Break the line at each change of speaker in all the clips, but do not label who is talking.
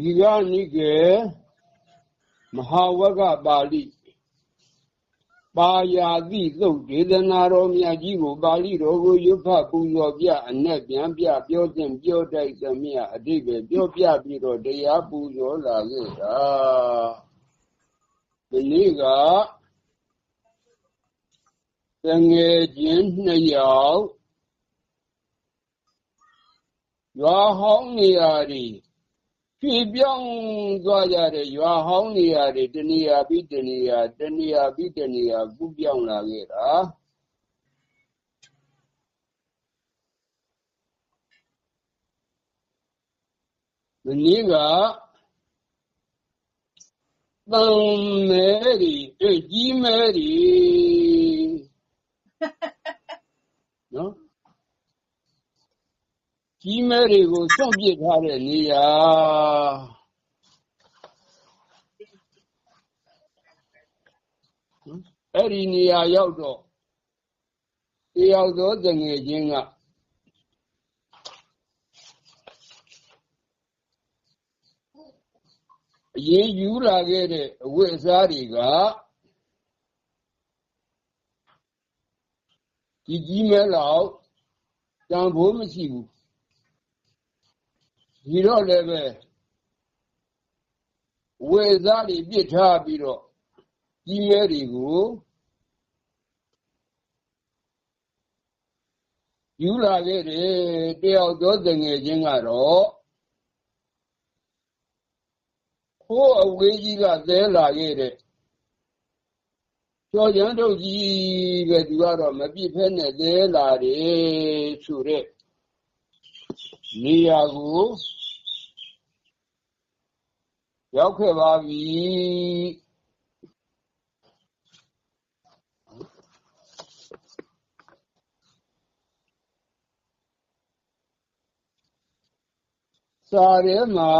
ဒီကနိကေမဟာဝကပါဠိပါယာတိသုတ်ဒေသနာတော်မြတ်ကြီးကိုပါဠိတော်ကိုရွတ်ဖတ်ပူဇော်ပြအ내ပြန်ပြပြောသင်ပြောတိုက်သမျှအတိပဲပြောပြပြီးတော့တရားပူဇော်လာခဲ့တာဒီနေ့ကတငယ်ချင်းနှစ်ယောက်ရွာဟောင်းနေရာတွေ ဖြေပြောင်းသွားကြတဲ့ ရွာဟောင်းနေရာတွေ တနေရာပြီး တနေရာ တနေရာပြီး တနေရာ ကူးပြောင်းလာခဲ့တာ မနေ့ကတန်မဲရီအကြီးမဲရီနော် ကြီးမဲတွေကိုစွန့်ပစ်ထားတဲ့နေရာအဲ့ဒီနေရာရောက်တော့တယောက်သောတငယ်ချင်းကအရင်ယူလာခဲ့တဲ့အဝတ်အစားတွေကကြီးကြီးမဲလောက်တန်ဖိုးမရှိဘူး ဒီတော့လည်းပဲဝေသားတွေပြစ်ထားပြီးတော့ကြီးမဲတွေကိုယူလာခဲ့တယ်တယောက်သောတငယ်ချင်းကတော့ခိုးအဝေးကြီးကသဲလာခဲ့တဲ့ကျော်ရန်တို့ကြီးပဲသူကတော့မပြစ်ဖဲနဲ့သဲလာတယ်ဆိုတဲ့ နေရာကိုရောက်ခဲ့ပါပြီစာရဲမှာ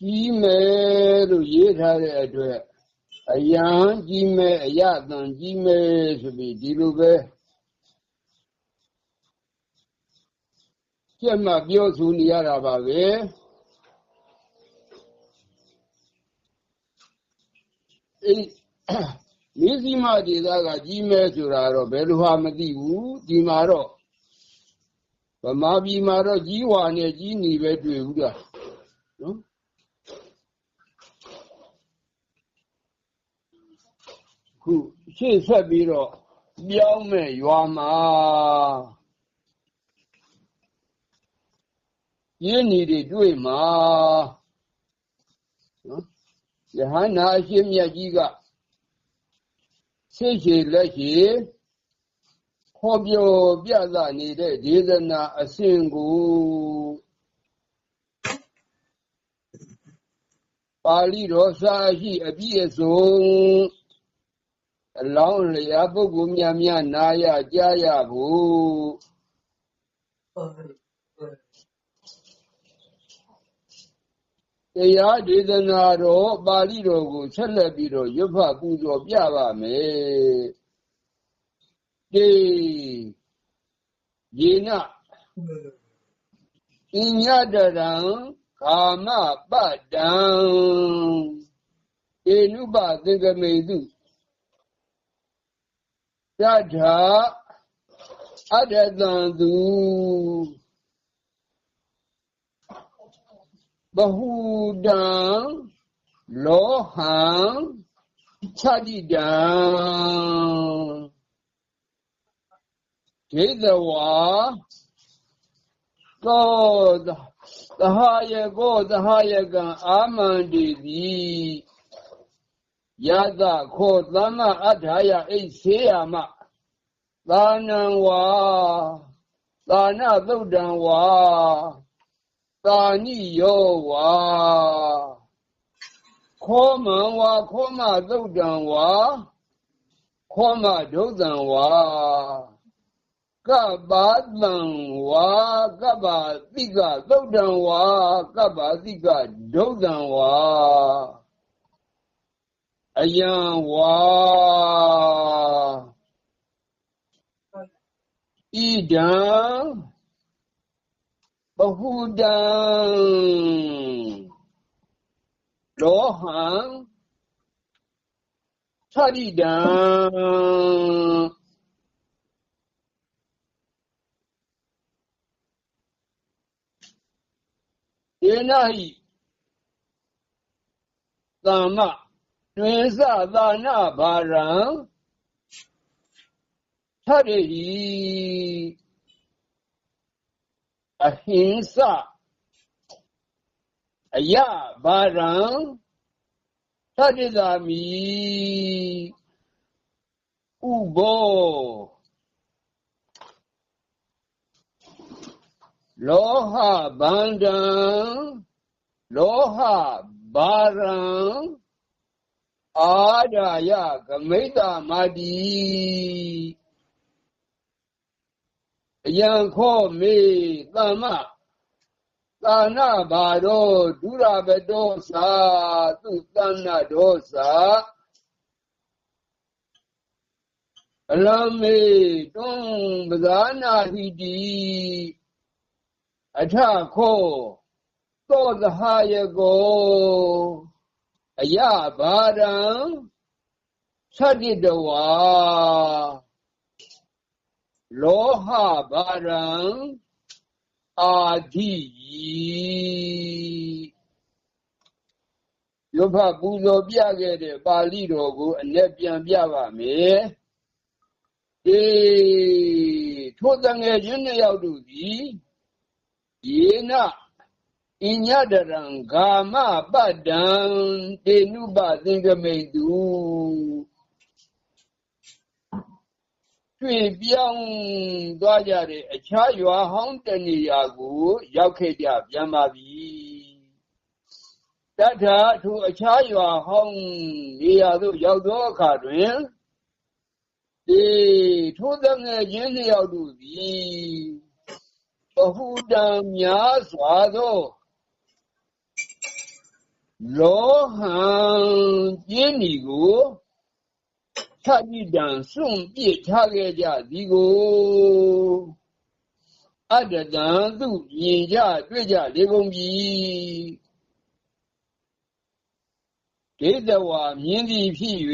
ကြီးမယ်လို့ရေးထားတဲ့အတွက်အယံကြီးမယ်အယတန်ကြီးမယ်ဆိုပြီးဒီလိုပဲ ကြက်မှပြောဆိုနေရတာပါပဲအေးမင်းစီမဒေသကကြီးမဲဆိုတာတော့ဘယ်လိုဟာမသိဘူးဒီမှာတော့ဗမာပြည်မှာတော့ကြီးဝါနဲ့ကြီးနီပဲတွေ့ဘူးလားနော်ခုရှေ့ဆက်ပြီးတော့ပြောင်းမဲ့ရွာမှာ ရင်းနေတွေတွေ့မှာနော်ယဟန္တာအရှင်မြတ်ကြီးကစိတ်ရှည်လက်ရှည်ဟောပြောပြသနေတဲ့ဒေသနာအစဉ်ကိုပါဠိတော်စာရှိအပြည့်အစုံအလောင်းလျာပုဂ္ဂိုလ်များများနာရကြားရဖို့ တရားဒေသနာတော်ပါဠိတော်ကိုဆက်လက်ပြီးတော့ရွတ်ဖတ်ပူဇော်ပြပါမယ်တေယေနအညတရံကာမပတံေနုပသင်္ကမေတုတထာအတ္တတံသူ ဘဟုတံလောဟံခြတိတံဒေသဝါကောသဟယကောသဟယကံအာမန္တိတိယသခောသမ္မအထာယအိဆေယမသာနံဝါသာနသုတ်တံဝါ သာနိယောဝါခောမံဝါခောမသုတ်တံဝါခောမဒုတ်တံဝါကပ္ပတံဝါကပ္ပတိကသုတ်တံဝါကပ္ပတိကဒုတ် တံဝါအယံဝါဣဒံဘဟုတံလောဟံသရိတံယေနဟိသမ္မတွင်စသာနာဘာရံသရိဟိ အဟိဉ္စအယဘာရံသတိသာမိဥဘောလောဟဗန္တံလောဟဘာရံအာဒာယကမိတ္တမာတိအ ယံခောမေသမ္မသာနာဘာရောဒုရဘတောသာသူသန္နဒောသာအလမေတွံပဇာနာဟိတိအထခောသောသဟာယကောအယဘာရံသတိတဝါ လောဟဘာရံအာဓိရုပ်ဖပူဇော်ပြခဲ့တဲ့ပါဠိတော်ကိုအ내ပြန်ပြပါမယ်အေးထိုတငယ်ချင်းနှစ်ယောက်တို့သည်ယေနအညတရံဂာမပတ္တံတေနုပသင်္ကမိတု တွေ့ပြောင်းသွားကြတဲ့ အခြားရွာဟောင်းတနေရာကို ရောက်ခဲ့ကြပြန်ပါပြီတထာထိုအခြားရွာဟောင်းနေရာသို့ရောက်သောအခါတွင်ဒီထိုသငယ်ချင်းလျောက်တို့သည်ဘဟုတံများစွာသောလောဟံကျင်းဒီကို ထတိတံစွန့်ပြစ်ထားခဲ့ကြသည်ကိုအတ္တတံသူမြင်ကြတွေ့ကြလေကုန်ပြီဒိဋ္ဌဝါမြင်သည်ဖြစ်၍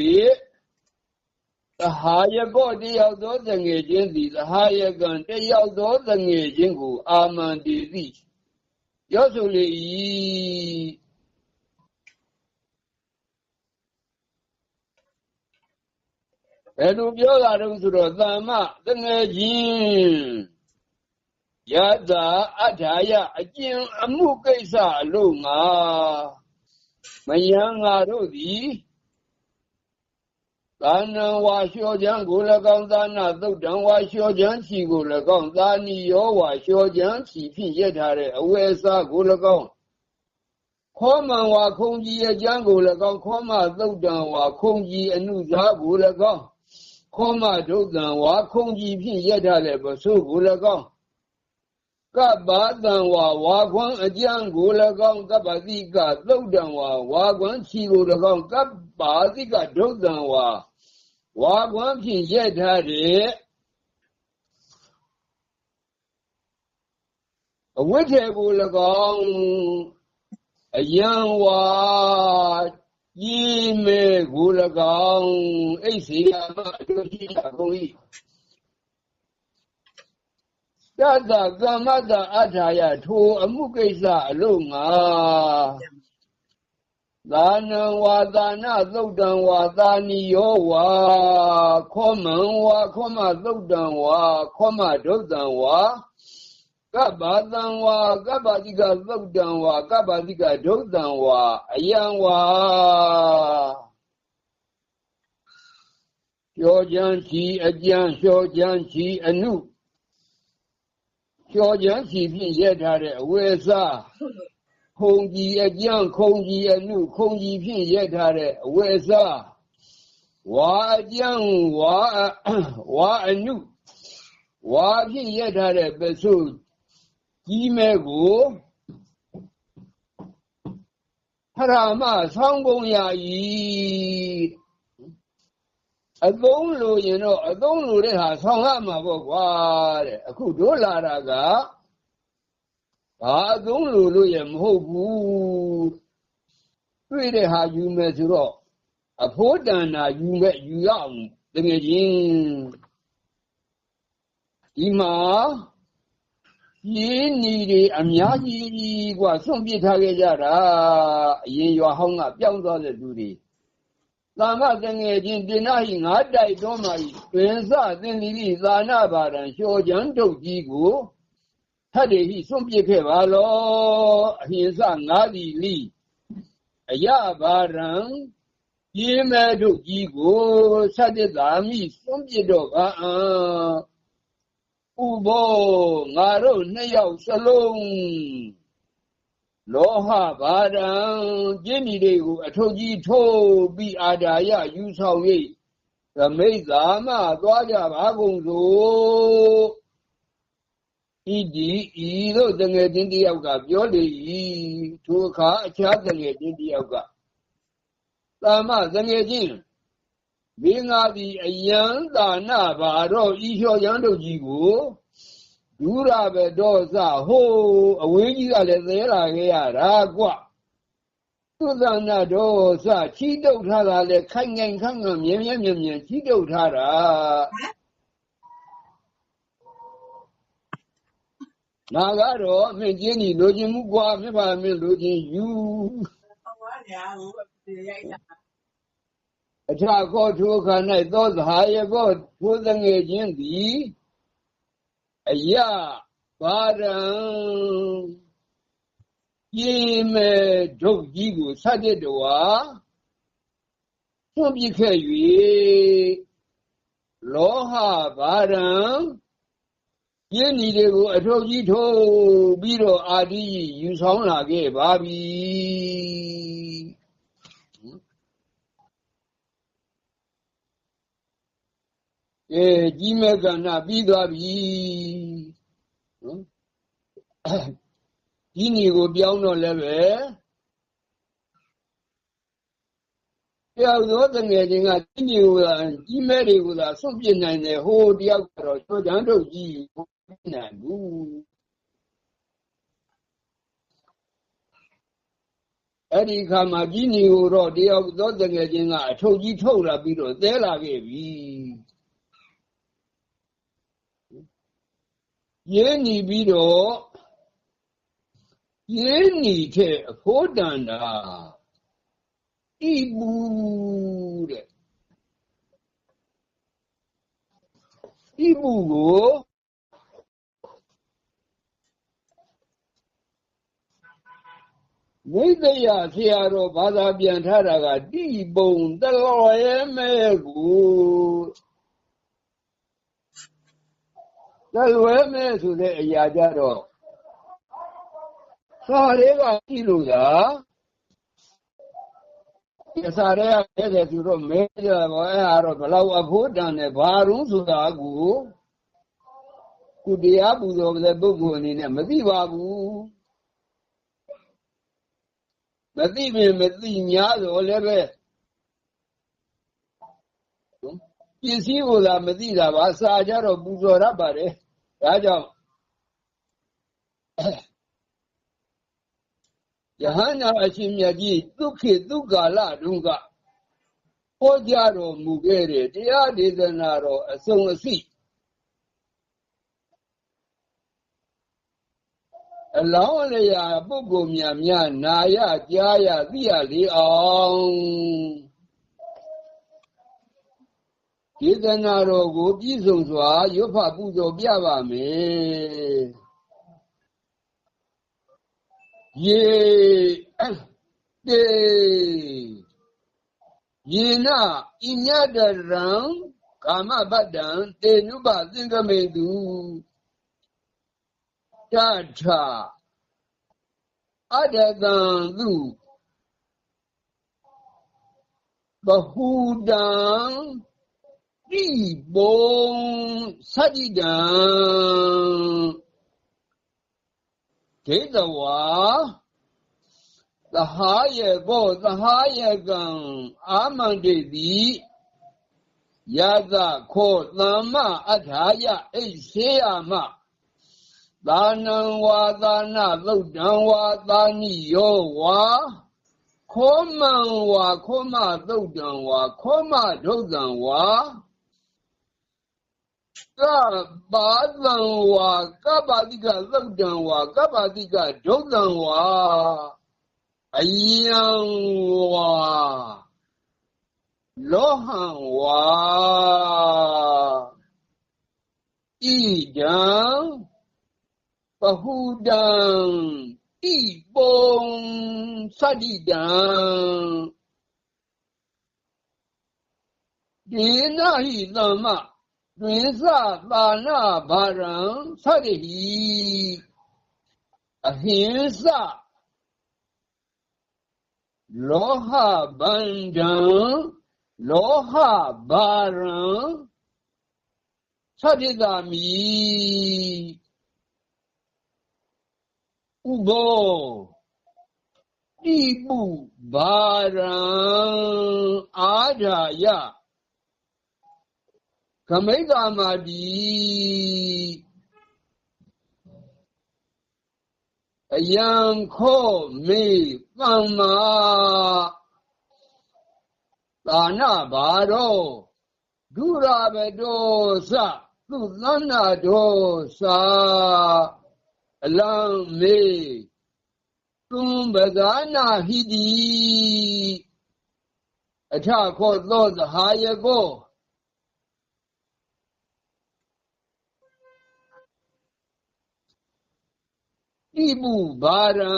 သဟာယကောတယောက်သောတငယ်ချင်းသည်သဟာယကံတယောက်သောတငယ်ချင်းကို အာမန္တိသိရောဆိုလေ၏ ဘယ်လိုပြောတာတုံးဆိုတော့သမ္မတငယ်ချင်းယတာအထာယအကျင့်အမှုကိစ္စအလို့ငါမယံငါတို့သည်သာနံဝါလျှောချမ်းကို၎င်းသာနာသုတ်တံဝါလျှောချမ်းချီကို၎င်းသာနီယောဝါလျှောချမ်းချီဖြင့်ရထားတဲ့အဝဲစားကို၎င်းခောမံဝါခုံကြီးအကျမ်းကို၎င်းခောမသုတ်တံဝါခုံကြီးအနုဇာကို၎င်း ခောမဒုတ်တံဝါခုံကြီးဖြင့်ရထားတဲ့ပစုကို၎င်းကပ္ပတံဝါဝါခွန်းအကျမ်းကို၎င်းကပ္ပတိကသုတ်တံဝါဝါခွန်းချီကို၎င်းကပ္ပါတိကဒုတ်တံဝါဝါကွမ်းဖြင့်ရက်ထားတဲ့အဝိထေကို၎င်းအယံဝါ ကြီးမဲကို၎င်းအိတ်စီရမအကျိုးရှိတာကုန်၏တတကမ္မတအထာယထိုအမှုကိစ္စအလို့ငါသာနံဝါသာနာသုတ်တံဝါသာနိယောဝါခောမံဝါခောမသုတ်တံဝါခောမဒုတ်တံဝါ ကပ္ပတံဝါကပ္ပတိကသုတ်တံဝါကပ္ပတိကဒုတ်တံဝါအယံဝါလျှောချမ်းချီအကျံလျှောချမ်းချီအနုလျှောချမ်းချီဖြင့်ရထားတဲ့အဝေစားခုံကြီးအကျန့်ခုံကြီးအနုခုံကြီးဖြင့်ရက်ထားတဲ့အဝယ်စားဝါအကျန့်ဝါဝါအနုဝါဖြင့်ရက်ထားတဲ့ပစု ကြီးမဲကိုဖရာမဆောင်းကုန်ရ၏အသုံးလိုရင်တော့အသုံးလိုတဲ့ဟာဆောင်းရမှာပေါ့ကွာတဲ့အခုတို့လာတာကဘာအသုံးလို့လို့ရမဟုတ်ဘူးတွေ့တဲ့ဟာယူမယ်ဆိုတော့အဖို့တန်တာယူမဲ့ယူရအောင်တကယ်ချင်းဒီမှာ ရင်းနီတွေအများကြီးกว่าဆွန့်ပစ်ထားခဲ့ကြတာအရင်ရွာဟောင်းကပြောင်းသွားတဲ့သူတွေသာမတငယ်ချင်းတင်နာဟိငါတိုက်တော်မှာတွင်စသင်္တိသာနာပါရံလျှော်ချမ်းထုတ်ကြီးကိုထတ်တွေဟိစွန့်ပစ်ခဲ့ပါလောအဟိစငါးဒီလိအယဘာရံရေမဲ့တို့ကြီးကိုသတ္တသာမိစွန့်ပစ်တော့ပါအံ ဥဘောငါတို့နှစ်ယောက်စလုံးလောဟဘာဒံကျင်းဒီတွေကိုအထုပ်ကြီးထိုးပြီးအာဒါယယူဆောင်၍သမိတ်သာမသွားကြပါကုန်စို့ဤဒီဤတို့တငယ်ချင်းတယောက်ကပြောလေ၏ထိုအခါအခြားတငယ်ချင်းတယောက်ကသာမတငယ်ချင်း မင်းငါသည်အယံသာနာဘာတော့ဤလျှော်ရန်တို့ကြီးကိုဒူရပဲတော့စဟိုးအဝေးကြီးကလည်းသဲလာခဲ့ရတာကွသုသနာတော့စချီတုတ်ထားတာလေခိုင်ငိုင်ခန့်ငန့်မြဲမြဲမြဲမြဲချီတုတ်ထားတာငါကတော့အမင်းကျင်းကြီးလိုချင်မှုကွာမြတ်ပါမင်းလိုချင်ယူ
ဟုတ်ပါညာဟိုရိုက်တာ
အထာကောထိုခါ၌သောသဟာယကောထိုသငယ်ချင်းသည်အယဘာရံရေမဲဒုတ်ကြီးကိုဆက်တဲ့တော်သွန့်ပြခဲ့၍လောဟဘာရံရင်းဤတွေကိုအထုတ်ကြီးထိုးပြီးတော့အာတိယူဆောင်လာခဲ့ပါပြီ အဲကြီးမဲ့ကဏ္ဍပြီးသွားပြီနော်ဒီနေကိုပြောင်းတော့လည်းပဲတရားသောတငယ်ချင်းကဒီနေကိုကြီးမဲ့တွေကိုသာဆွန့်ပစ်နိုင်တယ်ဟိုတယောက်ကတော့ချိုးချမ်းတို့ကြီးကိုနိုင်ဘူးအဲ့ဒီခါမှာကြီးနေကိုတော့တယောက်သောတငယ်ချင်းကအထုပ်ကြီးထုတ်လာပြီးတော့သဲလာခဲ့ပြီ ရင်းညီပြီးတော့ရင်းညီတဲ့အဖို့တန်တာဤဘူးတဲ့ဤဘူးကိုဝိသယဆရာတော်ဘာသာပြန်ထားတာကတိပုံတလော်ရဲမဲ့ကို တလွဲမဲ့ဆိုတဲ့အရာကြတော့စာလေးကကြည့်လို့သာဒီစာရဲကတဲ့သူတို့မဲကြပါအဲ့ဟာတော့ဘလောက်အဖို့တန်တယ်ဘာလို့ဆိုတာကိုကုတရားပူဇော်တဲ့ပုဂ္ဂိုလ်အနေနဲ့မသိပါဘူးမသိပင်မသိများတော့လည်းပဲပစ္စည်းကိုသာမသိတာပါစာကြတော့ပူဇော်ရပါတယ် ဒါကြောင့်ယဟန္တာအရှင်မြတ်ကြီးဒုက္ခေဒုက္ကာလတုန်းကဟောကြားတော်မူခဲ့တဲ့တရားဒေသနာတော်အစုံအစီအလောင်းလျာပုဂ္ဂိုလ်များများနာရကြားရသိရလေအောင် ဒေသနာတော်ကို ပြည့်စုံစွာ ရွတ်ဖပူဇော်ပြပါမယ်ယေတေယေနဣညတရံကာမပတ္တံတေနုပသင်္ကမေတုတထအတတံသူဘဟုတံ တိဘုံသတိတံဒေတဝါသဟာယေကောသဟာယေကံအာမန္တိတိယသခောသမ္မအထာယအိစေယမသာနံဝါသာနာသုတ်တံဝါသာနိယောဝါခောမံဝါခောမသုတ်တံဝါခော မဒုက္ကံဝါကပါသံဝါကပ္ပတိကသုတ်တံဝါကပ္ပတိကဒုက္ကံဝါအယံဝါလောဟံဝါဣဒံပဟုတံဣပုံသ တ္တိတံဒေနဟိသမ္မတွင်စသာနာဘာရံသတ္တိဟိအဟိံစလောဟဗန္ဒံလောဟဘာရံသတ္တိတာမိဥဘောတိပုဘာရံအာဓာယ ကမိတ်ကာမတိအယံခောမေသမ္မာသာနာဘာရောဒုရဘတောသသုသနာတောသာအလံမေသုံပဇာနာဟိတိအထခောသောသဟာယကော တိပုဘာရံ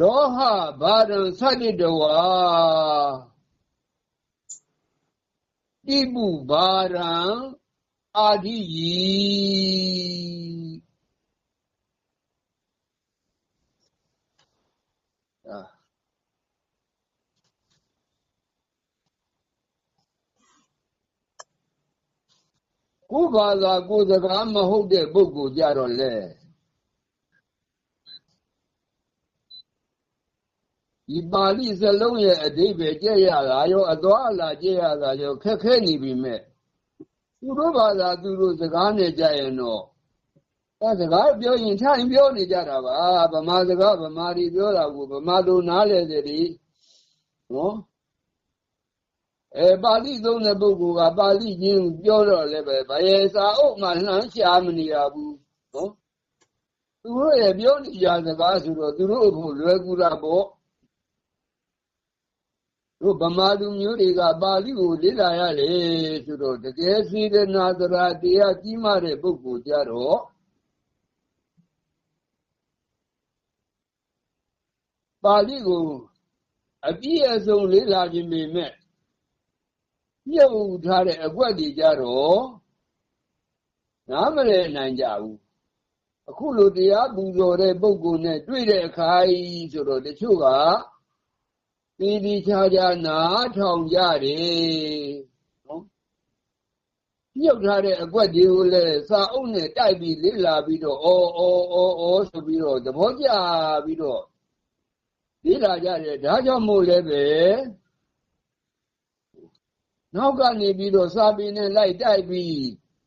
လောဟဘာရံသတိတဝါတိပုဘာရံအာဓိယီအာ ကိုယ်ဘာသာကိုယ်စကားမဟုတ်တဲ့ပုဂ္ဂိုလ်ကြတော့လေဒီပါဠိစလုံးရဲ့အဓိပ္ပာယ်ကြည့်ရတာရောအသွားအလာကြည့်ရတာရောခက်ခဲနေပြီမဲ့သူတို့ဘာသာသူတို့စကားနဲ့ကြရင်တော့အဲစကားပြောရင်ထိုင်ပြောနေကြတာပါဗမာစကားဗမာတွေပြောတာကိုဗမာလူနားလဲတယ်ဒီနော် အဲပါဠိသုံးတဲ့ပုဂ္ဂိုလ်ကပါဠိချင်းပြောတော့လည်းပဲဘယ်စာအုပ်မှလှမ်းရှာမနေရဘူးနော်သူတို့ရဲ့ပြောနေကြစကားဆိုတော့သူတို့အဖို့လွယ်ကူတာပေါ့တို့ဗမာလူမျိုးတွေကပါဠိကိုလေ့လာရလေဆိုတော့တကယ်စေတနာသရာတရားကြီးမားတဲ့ပုဂ္ဂိုလ်ကြတော့ပါဠိကိုအပြည့်အစုံလေ့လာခြင်းပေမဲ့ မြုပ်ထားတဲ့အကွက်တွေကြတော့နားမလည်နိုင်ကြဘူးအခုလိုတရားပူဇော်တဲ့ပုဂ္ဂိုလ်နဲ့တွေ့တဲ့အခါဆိုတော့တချို့ကတီတီချာချာနားထောင်ကြတယ်နော်မြုပ်ထားတဲ့အကွက်တွေကိုလည်းစာအုပ်နဲ့တိုက်ပြီးလေ့လာပြီးတော့အော်အော်အော်အော်ဆိုပြီးတော့သဘောကျပြီးတော့လေ့လာကြတယ်ဒါကြောင့်မို့လည်းပဲ နောက်ကနေပြီးတော့စာပေနဲ့လိုက်တိုက်ပြီး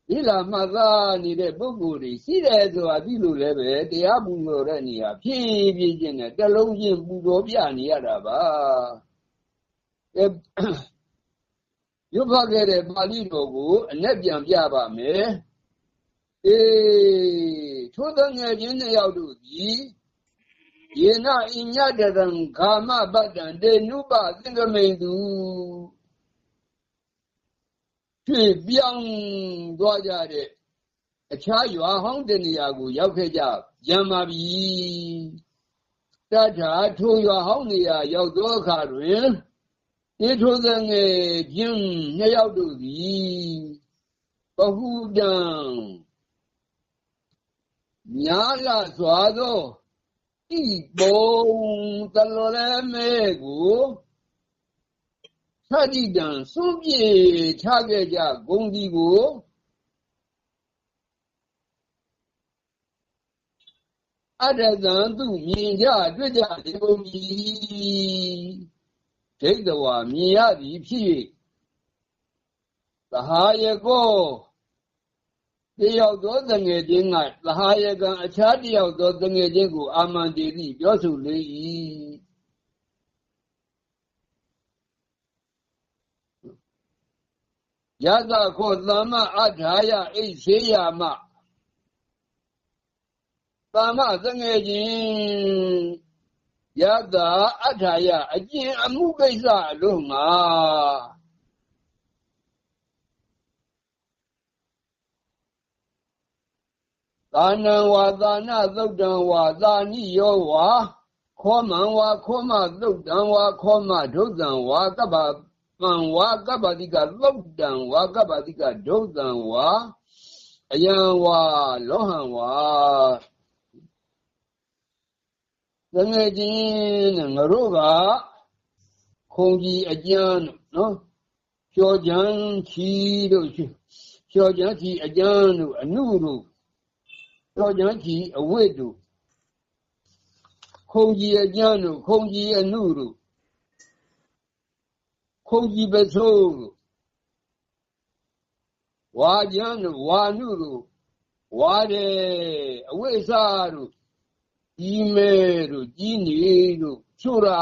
ဒီလာမှတ်သားနေတဲ့ပုဂ္ဂိုလ်တွေရှိတယ်ဆိုတာဒီလိုလည်းပဲတရားပူဇော်တဲ့နေရာဖြည်းဖြည်းချင်းနဲ့တလုံးချင်းပူဇော်ပြနေရတာပါအဲရုပ်ဖတ်ခဲ့တဲ့ပါဠိတော်ကိုအ내ပြန်ပြပါမယ်အေးထိုးတဲ့ငယ်ချင်းနှစ်ယောက်တို့သည်ယေနအညတရံဂာမပတ္တံတေနုပသင်္ကမိန်သူ ဖြည့်ပြောင်းသွားကြတဲ့ အခြားရွာဟောင်းတနေရာကို ရောက်ခဲ့ကြရံပါပြီတထာထိုရွာဟောင်းနေရာ ရောက်သောအခါတွင်တေထိုသငယ်ချင်းနှစ်ယောက်တို့သည်ပဟုတံညာလာစွာသောဤပုံတလော်လည်းမဲကို သတိတံစွန့်ပြေချခဲ့ကြဂုံဒီကိုအတ္တသံသူမြင်ကြတွေ့ကြဒီကုန်ကြီးဒိဋ္ဌဝါမြင်ရသည်ဖြစ်၍သဟာယကောတယောက်သောတငယ်ချင်းကသဟာယကံအခြားတယောက်သောတငယ်ချင်းကိုအာမန္တေတိပြောဆိုလေ၏ ယသခောသမ္မအထာယအိစေယမသမ္မတငယ်ချင်းယသအထာယအကျင့်အမှုကိစ္စအလို့ငါသာနံဝါသာနသုတ်တံဝါသာနိယောဝါခောမံဝါခောမသုတ်တံဝါခောမဒုတ်တံဝါကပ္ပ ပံဝါကပ္ပတိကသုတ်တံဝါကပ္ပတိကဒုတ်တံဝါအယံဝါလောဟံဝါတငယ်ချင်းနဲ့ငါတို့ကခုံကြီးအကျမ်းနော်ဖြောကြံချီတို့ဖြောကြံချီအကျမ်းတို့အနုတို့တော်ကြချီအဝိတုခုံကြီးအကျမ်းတို့ခုံကြီးအနုတို့ ခုံကြီးပစိုးတို့ဝါကျမ်းတို့ဝါနုတို့ဝါတယ်အဝိစာတို့ကြီးမဲတို့ကြီးနေတို့ချို့တာ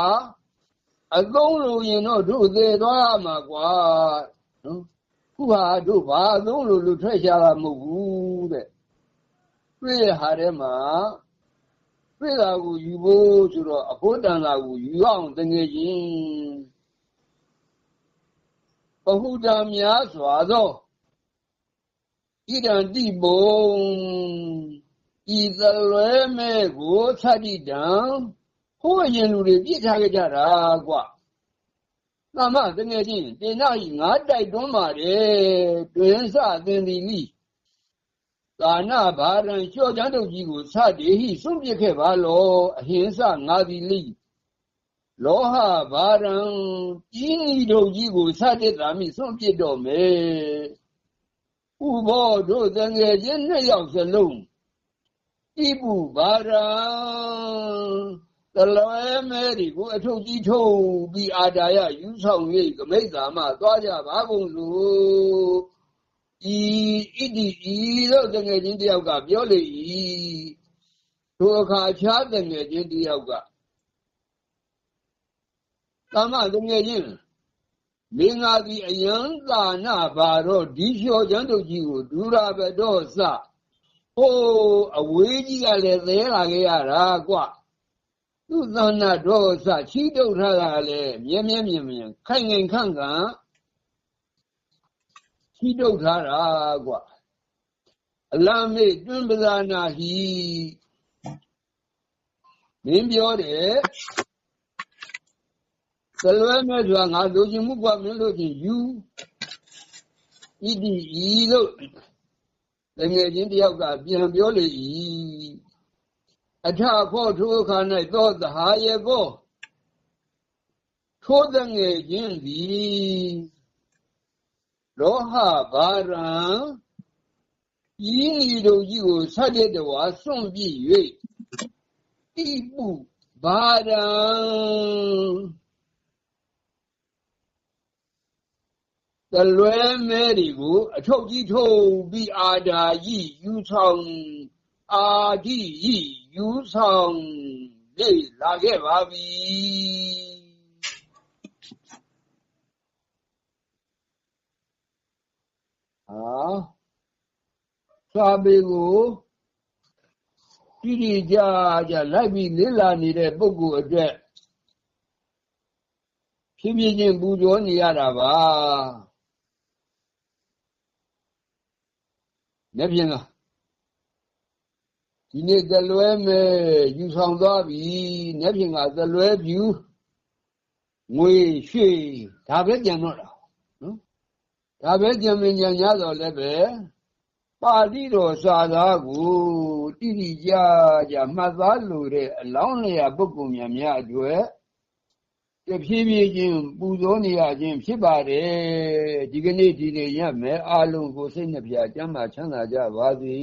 အသုံးလို့ရင်တော့တို့သေးသွားမှာကွာနော်ခုဟာတို့ဘာအသုံးလို့လူထွက်ရှာတာမဟုတ်ဘူးတဲ့တွေ့ရဟာထဲမှာတွေ့တာကိုယူဖို့ဆိုတော့အဖို့တန်တာကိုယူအောင်တငယ်ချင်း ပဟုတံများစွာသောဣဒံတိဘုံဤသလွဲမဲ့ကိုသတ္တိတံဟိုးရင်လူတွေပြစ်ထားကြတာကွာသမတငယ်ချင်းတင်နာဤငါတိုက်တွန်းပါတယ်တွင်စသင်သည်လိကာနဘာရံလျှော့ချမ်းတုတ်ကြီးကိုစတေဟိစွန့်ပစ်ခဲ့ပါလောအဟိစငါသည်လိ လောဟဘာရံကြီးနီတုတ်ကြီးကိုစတဲ့တာမိစွန့်ပစ်တော့မယ်ဥဘောတို့တငယ်ချင်းနှစ်ယောက်စလုံးဣပုဘာရံတလွဲမဲဒီကိုအထုပ်ကြီးထုတ်ပြီးအာဒါယယူဆောင်၍ကမိတ်သာမသွားကြပါကုန်စို့ဤဣတိဤလို့တငယ်ချင်းတယောက်ကပြောလေ၏ထိုအခါအခြားတငယ်ချင်းတယောက်က သမတငယ်ချင်းမင်းငါသည်အယံသာနာဘာတော့ဒီလျှော်ချမ်းတို့ကြီးကိုဒူရာဘတော့စဟိုးအဝေးကြီးကလည်းသဲလာခဲ့ရတာကွသူသနာတော့စချီးတုတ်ထားတာလည်းမြဲမြဲမြင်မြင်ခိုင်ငင်ခန့်ခန့်ချီးတုတ်ထားတာကွအလမ်းမေတွင်ပဇာနာဟိမင်းပြောတယ် သလွဲမဲ့ဆိုတာငါလိုချင်မှုကမင်းလိုချင်ယူဣတိဤလို့တငယ်ချင်းတယောက်ကပြန်ပြောလေ၏အထခောထိုအခါ၌သောသဟာယေကောထိုတငယ်ချင်းသည်လောဟဘာရံဤဤတို့ကြီးကိုဆက်တဲ့တဝါစွန့်ပြည့်၍တိပုဘာရံ တလွဲမဲတွေကို အထုပ်ကြီးထုတ်ပြီးအာဓာကြီးယူဆောင်အာဒီကြီးယူဆောင်လေလာခဲ့ပါပြီဟာစာပေကိုတိတိကျကျလိုက်ပြီးလေ့လာနေတဲ့ပုဂ္ဂိုလ်အတွက်ဖြည်းဖြည်းချင်းပူဇော်နေရတာပါ လက်ဖြင့်လားဒီနေ့သလွဲမဲ့ယူဆောင်သွားပြီလက်ဖြင့်ကသလွဲပြူငွေရွှေဒါပဲကြံတော့တာဒါပဲကြံမဉဏ်ရတော့လည်းပဲပါဠိတော်စာသားကိုတိတိကျကျမှတ်သားလို့တဲ့အလောင်းလျာပုဂ္ဂိုလ်များများအတွက် တဖြည်းဖြည်းချင်းပူဇော်နေရခြင်းဖြစ်ပါတယ်ဒီကနေ့ဒီနေ့ရမယ်အလုံးကိုစိတ်နှပြကျမ်းမာချမ်းသာကြပါစေ